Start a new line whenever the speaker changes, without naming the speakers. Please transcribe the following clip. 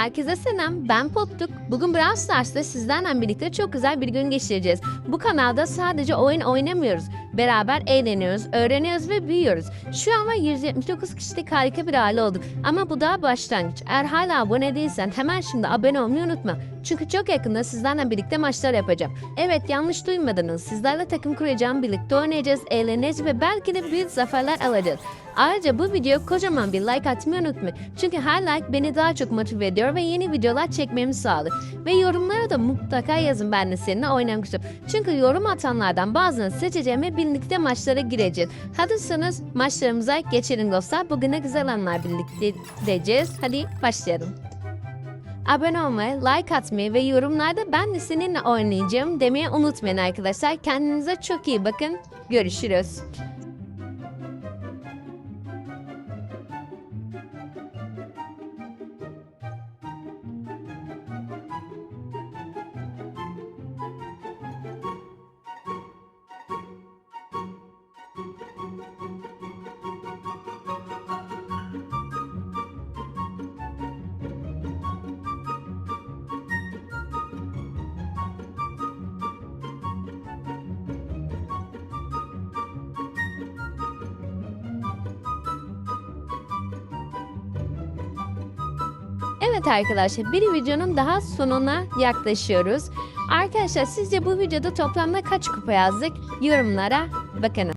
Herkese selam, ben Potluk. Bugün Brawl Stars'ta sizlerle birlikte çok güzel bir gün geçireceğiz. Bu kanalda sadece oyun oynamıyoruz. Beraber eğleniyoruz, öğreniyoruz ve büyüyoruz. Şu an var 179 kişilik harika bir aile olduk. Ama bu daha başlangıç. Eğer hala abone değilsen hemen şimdi abone olmayı unutma. Çünkü çok yakında sizlerle birlikte maçlar yapacağım. Evet yanlış duymadınız. Sizlerle takım kuracağım, birlikte oynayacağız, eğleneceğiz ve belki de büyük zaferler alacağız. Ayrıca bu videoya kocaman bir like atmayı unutmayın. Çünkü her like beni daha çok motive ediyor ve yeni videolar çekmemi sağlıyor. Ve yorumlara da mutlaka yazın ben de seninle istiyorum. Çünkü yorum atanlardan bazılarını seçeceğim ve birlikte maçlara gireceğiz. Hazırsanız maçlarımıza geçelim dostlar. Bugün de güzel anlar birlikte gideceğiz. Hadi başlayalım. Abone olmayı, like atmayı ve yorumlarda ben de seninle oynayacağım demeyi unutmayın arkadaşlar. Kendinize çok iyi bakın. Görüşürüz. Evet arkadaşlar bir videonun daha sonuna yaklaşıyoruz. Arkadaşlar sizce bu videoda toplamda kaç kupa yazdık? Yorumlara bakın.